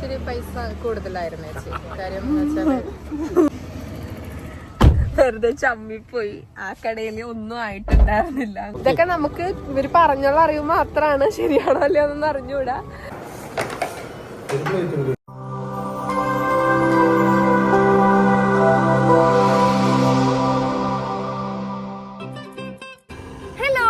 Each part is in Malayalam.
ഇച്ചിരി പൈസ കൂടുതലായിരുന്നു ചേച്ചി. കാര്യം വെറുതെ ചമ്മിപ്പോയി. ആ കടയിൽ ഒന്നും ആയിട്ടുണ്ടായിരുന്നില്ല. ഇതൊക്കെ നമുക്ക് ഇവർ പറഞ്ഞുള്ള അറിവ് മാത്രമാണ് ശരിയാണോ അല്ലയോ എന്നൊന്നും അറിഞ്ഞൂടാ ഹലോ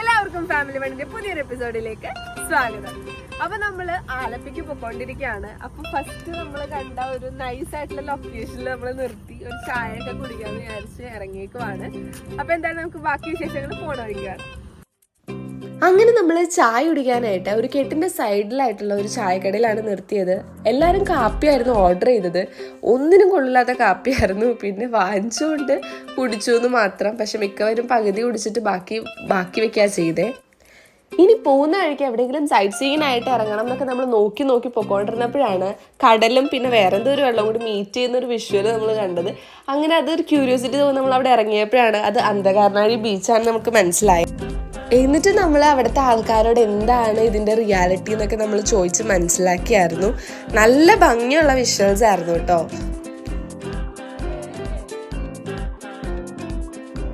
എല്ലാവർക്കും ഫാമിലി വണ്ടിന്റെ പുതിയൊരു എപ്പിസോഡിലേക്ക് സ്വാഗതം. അപ്പൊ നമ്മൾ ആലപ്പിക്ക് പൊക്കോണ്ടിരിക്കുകയാണ് അപ്പൊ ഫസ്റ്റ് നമ്മൾ കണ്ട ഒരു നൈസ് ആയിട്ടുള്ള ലൊക്കേഷനിൽ നമ്മൾ നിർത്തി ഒരു ചായ ഒക്കെ കുടിക്കാന്ന് വിചാരിച്ച് ഇറങ്ങിയേക്കുവാണ്. അപ്പൊ എന്തായാലും നമുക്ക് ബാക്കി വിശേഷങ്ങൾ വഴിക്കാണ് അങ്ങനെ നമ്മൾ ചായ കുടിക്കാനായിട്ട് ഒരു കെട്ടിന്റെ സൈഡിലായിട്ടുള്ള ഒരു ചായക്കടയിലാണ് നിർത്തിയത്. എല്ലാവരും കാപ്പിയായിരുന്നു ഓർഡർ ചെയ്തത്. ഒന്നിനും കൊള്ളില്ലാത്ത കാപ്പിയായിരുന്നു. പിന്നെ വാങ്ങിച്ചുകൊണ്ട് കുടിച്ചു എന്ന് മാത്രം. പക്ഷെ മിക്കവരും പകുതി കുടിച്ചിട്ട് ബാക്കി ബാക്കി വെക്കുക ചെയ്തേ. ഇനി പോകുന്ന വഴിക്ക് എവിടെയെങ്കിലും സൈറ്റ് സീനായിട്ട് ഇറങ്ങണം എന്നൊക്കെ നമ്മൾ നോക്കി നോക്കി പൊക്കോണ്ടിരുന്നപ്പോഴാണ് കടലും പിന്നെ വേറെ എന്തോ ഒരു വെള്ളം കൂടി മീറ്റ് ചെയ്യുന്ന ഒരു വിഷ്വൽ നമ്മൾ കണ്ടത്. അങ്ങനെ അതൊരു ക്യൂരിയോസിറ്റി തോന്നുന്നു നമ്മൾ അവിടെ ഇറങ്ങിയപ്പോഴാണ് അത് അന്ധകാരനാഴി ബീച്ചാണെന്ന് നമുക്ക് മനസ്സിലായത് എന്നിട്ട് നമ്മൾ അവിടുത്തെ ആൾക്കാരോട് എന്താണ് ഇതിന്റെ റിയാലിറ്റി എന്നൊക്കെ നമ്മൾ ചോദിച്ച് മനസ്സിലാക്കിയായിരുന്നു. നല്ല ഭംഗിയുള്ള വിഷ്വൽസ് ആയിരുന്നു കേട്ടോ.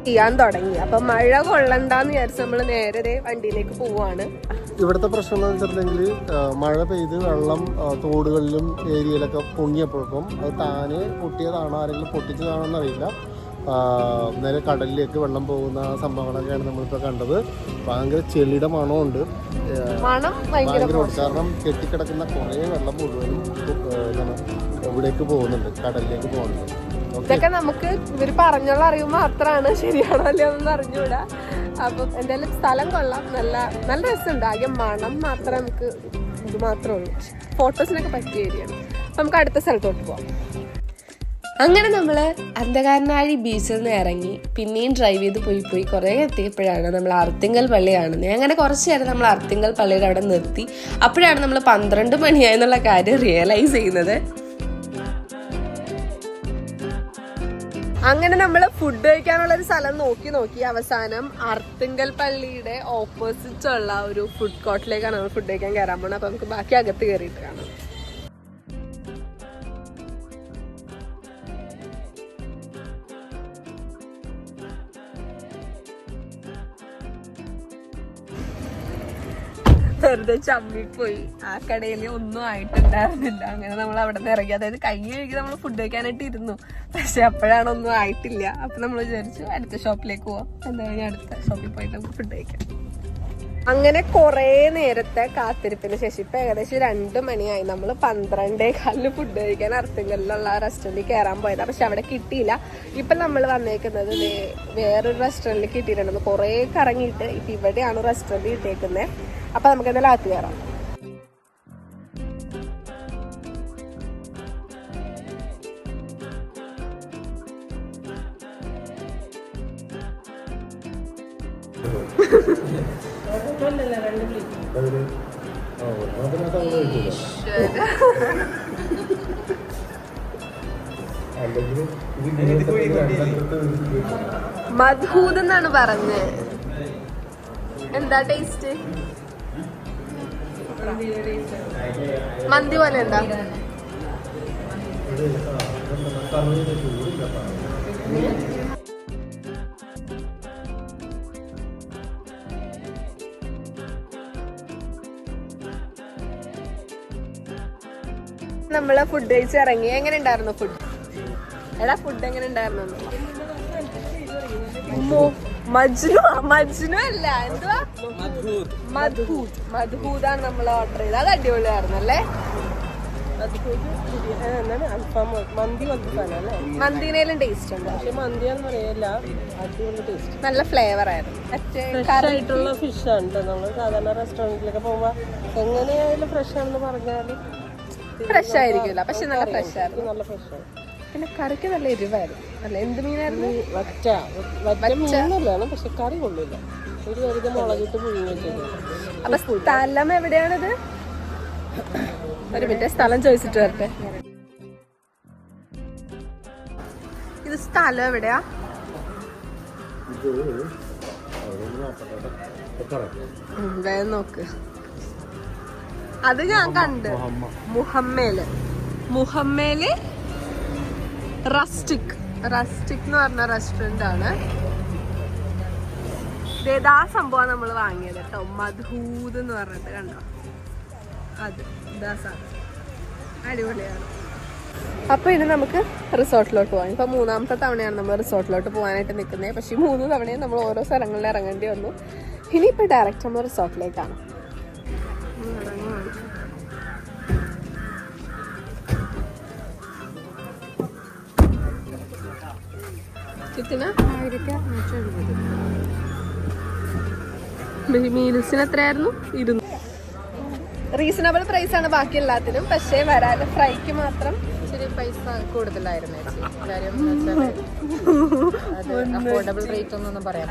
ചെയ്യാൻ തുടങ്ങി. അപ്പൊ മഴ കൊള്ളണ്ടെന്ന് വിചാരിച്ച് നമ്മൾ നേരെ വണ്ടിയിലേക്ക് പോവാണ്. ഇവിടുത്തെ പ്രശ്നം എന്ന് വെച്ചിട്ടുണ്ടെങ്കിൽ മഴ പെയ്ത് വെള്ളം തോടുകളിലും ഏരിയയിലൊക്കെ പൊങ്ങിയപ്പോഴേക്കും അത് താനെ പൊട്ടിയതാണോ ആരെങ്കിലും പൊട്ടിച്ചതാണോ എന്നറിയില്ല. നേരെ കടലിലേക്ക് വെള്ളം പോകുന്ന സംഭവങ്ങളൊക്കെയാണ് നമ്മളിപ്പോൾ കണ്ടത്. ഭയങ്കര ചെളിയുടെ മണമുണ്ട് ഭയങ്കര. കാരണം കെട്ടിക്കിടക്കുന്ന കുറേ വെള്ളം മുഴുവനും ഇവിടേക്ക് പോകുന്നുണ്ട് കടലിലേക്ക് പോകുന്നുണ്ട്. ഇതൊക്കെ നമുക്ക് ഇവർ പറഞ്ഞുള്ള അറിവ് മാത്രമാണ് ശരിയാണോ അല്ലയോ അറിഞ്ഞുകൂടാ അപ്പം എന്തായാലും സ്ഥലം കൊള്ളാം. നല്ല നല്ല രസമുണ്ട് ആകെ മണം മാത്രമേ നമുക്ക് ഇത് മാത്രമേ ഉള്ളൂ. ഫോട്ടോസിനൊക്കെ പറ്റിയ ഏരിയയാണ് അപ്പൊ നമുക്ക് അടുത്ത സ്ഥലത്തോട്ട് പോവാം. അങ്ങനെ നമ്മൾ അന്ധകാരനാഴി ബീച്ചിൽ നിന്ന് ഇറങ്ങി പിന്നെയും ഡ്രൈവ് ചെയ്ത് പോയി പോയി കുറേ എത്തിയപ്പോഴാണ് നമ്മൾ അർത്തിങ്കൽ പള്ളി കാണുന്നത്. അങ്ങനെ കുറച്ച് നേരം നമ്മൾ അർത്തിങ്കൽ പള്ളിയുടെ അവിടെ നിർത്തി. അപ്പോഴാണ് നമ്മൾ പന്ത്രണ്ട് മണിയായെന്നുള്ള കാര്യം റിയലൈസ് ചെയ്യുന്നത്. അങ്ങനെ നമ്മൾ ഫുഡ് കഴിക്കാനുള്ള ഒരു സ്ഥലം നോക്കി നോക്കി അവസാനം അർത്തിങ്കൽ പള്ളിയുടെ ഓപ്പോസിറ്റ് ഉള്ള ഒരു ഫുഡ് കോർട്ടിലേക്കാണ് നമ്മൾ ഫുഡ് കഴിക്കാൻ കയറാൻ പോണത്. അപ്പൊ നമുക്ക് ബാക്കി അകത്ത് കയറിയിട്ട് കാണാം. വെറുതെ ചമ്മിപ്പോയി. ആ കടയിൽ ഒന്നും ആയിട്ടുണ്ടായിരുന്നില്ല. അങ്ങനെ നമ്മൾ അവിടെ നിന്ന് ഇറങ്ങി. അതായത് കഴിഞ്ഞ കഴുകി നമ്മൾ ഫുഡ് കഴിക്കാനായിട്ട് ഇരുന്നു പക്ഷെ അപ്പോഴാണ് ഒന്നും ആയിട്ടില്ല. അപ്പൊ നമ്മൾ വിചാരിച്ചു അടുത്ത ഷോപ്പിലേക്ക് പോവാം. എന്താ പറയുക അടുത്ത ഷോപ്പിൽ പോയിട്ട് നമുക്ക് ഫുഡ് കഴിക്കാം. അങ്ങനെ കുറേ നേരത്തെ കാത്തിരിപ്പിന് ശേഷം ഇപ്പൊ ഏകദേശം രണ്ട് മണിയായി. നമ്മൾ പന്ത്രണ്ടേ കാലിന് ഫുഡ് കഴിക്കാൻ അർത്തിങ്കലിലുള്ള റെസ്റ്റോറന്റിൽ കയറാൻ പോയതാണ് പക്ഷെ അവിടെ കിട്ടിയില്ല. ഇപ്പൊ നമ്മൾ വന്നേക്കുന്നത് വേറൊരു റെസ്റ്റോറന്റിൽ കിട്ടിയിട്ടുണ്ട് കുറേ കറങ്ങിയിട്ട് ഇപ്പൊ ഇവിടെയാണ് റെസ്റ്റോറന്റ് കിട്ടിയേക്കുന്നത് അപ്പൊ നമുക്ക് എന്തായാലും അകത്ത് കയറാം മധൂത് എന്നാണ് പറഞ്ഞത്. എന്താ ടേസ്റ്റ് മന്തി പോലെ എന്താ? നമ്മൾ ഫുഡ് കഴിച്ച് ഇറങ്ങി. എങ്ങനെ ഉണ്ടായിരുന്നു ഫുഡ് എടാ ഫുഡ് എങ്ങനെ ഉണ്ടായിരുന്നു മജ്നു മജ്നു അല്ല എന്തുവാ? മധൂത് മധൂതാണ് നമ്മൾ ഓർഡർ ചെയ്തത്. അത് അടിപൊളിയായിരുന്നു അല്ലേ? മന്തി. മന്തിനേലും ടേസ്റ്റ് ഉണ്ട്? പക്ഷെ മന്തിയാന്ന് പറയല്ല അടിപൊളി ടേസ്റ്റ് നല്ല ഫ്ലേവർ ആയിരുന്നു. ആയിട്ടുള്ള ഫിഷ് ആണ് ട്ടോ. നമ്മൾ സാധാരണ റെസ്റ്റോറന്റിലൊക്കെ പോകുമ്പോ എങ്ങനെയായാലും ഫ്രഷ് ആണെന്ന് പറഞ്ഞാൽ ഫ്രഷ് ആയിരിക്കില്ല പക്ഷെ നല്ല ഫ്രഷ് ആയിരുന്നു. നല്ല ഫ്രഷ് ആണ്. പിന്നെ കറിക്ക് നല്ല എരിവായിരുന്നു. അല്ല എന്ത് മീനായിരുന്നു? വറ്റ. വറ്റ മീനല്ലാണ് പക്ഷെ കറി കൊള്ളില്ല. ഒരു വെറുതെ മുളകിട്ട് പുഴുങ്ങി അപ്പൊ സ്ഥലം എവിടെയാണിത്? ഒരു മിനിറ്റ് സ്ഥലം ചോദിച്ചിട്ട് വരട്ടെ. ഇത് സ്ഥലം എവിടെയാ? വേഗം നോക്ക്. അത് ഞാൻ കണ്ട്. മുഹമ്മ. മുഹമ്മേൽ. മുഹമ്മേൽ റസ്റ്റിക് റസ്റ്റിക് എന്ന് പറഞ്ഞ റെസ്റ്റോറന്റ് ആണ്. ആ സംഭവം നമ്മൾ വാങ്ങിയത് കേട്ടോ. മധൂത് എന്ന് പറഞ്ഞിട്ട് കണ്ടോ? അത് സാധനം. അടിപൊളിയാണ്. അപ്പൊ ഇനി നമുക്ക് റിസോർട്ടിലോട്ട് പോകാം. ഇപ്പൊ മൂന്നാമത്തെ തവണയാണ് നമ്മൾ റിസോർട്ടിലോട്ട് പോകാനായിട്ട് നിൽക്കുന്നത്. പക്ഷേ മൂന്ന് തവണയും നമ്മൾ ഓരോ സ്ഥലങ്ങളിൽ ഇറങ്ങേണ്ടി വന്നു. ഇനിയിപ്പോൾ ഡയറക്റ്റ് നമ്മൾ റിസോർട്ടിലേക്കാണ്. മീൽസിന് എത്രയായിരുന്നു ഇരുന്നു റീസണബിൾ പ്രൈസ് ആണ് ബാക്കി എല്ലാത്തിനും പക്ഷേ വരാൻ ഫ്രൈക്ക് മാത്രം ഇച്ചിരി പൈസ കൂടുതലായിരുന്നു റേറ്റ് ഒന്നും പറയാൻ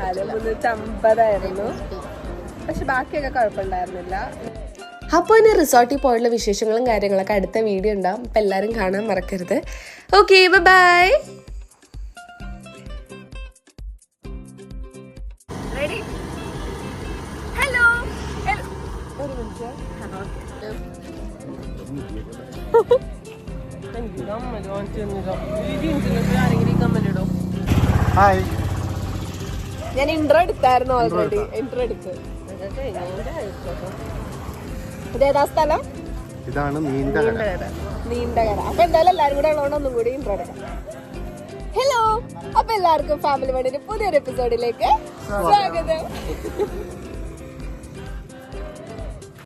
പക്ഷെ ബാക്കിയൊക്കെ കുഴപ്പമുണ്ടായിരുന്നില്ല അപ്പോൾ ഇനി റിസോർട്ടിൽ പോയുള്ള വിശേഷങ്ങളും കാര്യങ്ങളൊക്കെ അടുത്ത വീഡിയോ ഉണ്ടാവും അപ്പം എല്ലാവരും കാണാൻ മറക്കരുത് ഓക്കെ ബൈ ഹായ് ഞാൻ ഇന്റർ എടുത്തായിരുന്നു ഓൾറെഡി ഇന്റർ എടുത്ത്? ഇതേതാ സ്ഥലം? ഇതാണ് നീണ്ടകര നീണ്ടകര അപ്പൊ എന്തായാലും എല്ലാരും കൂടെ ഉള്ളതുകൊണ്ട് ഒന്നും കൂടി ഇന്റർ എടുക്കാം. ഹലോ അപ്പൊ എല്ലാവർക്കും ഫാമിലി വേണ്ടിന്റെ പുതിയൊരു എപ്പിസോഡിലേക്ക് സ്വാഗതം.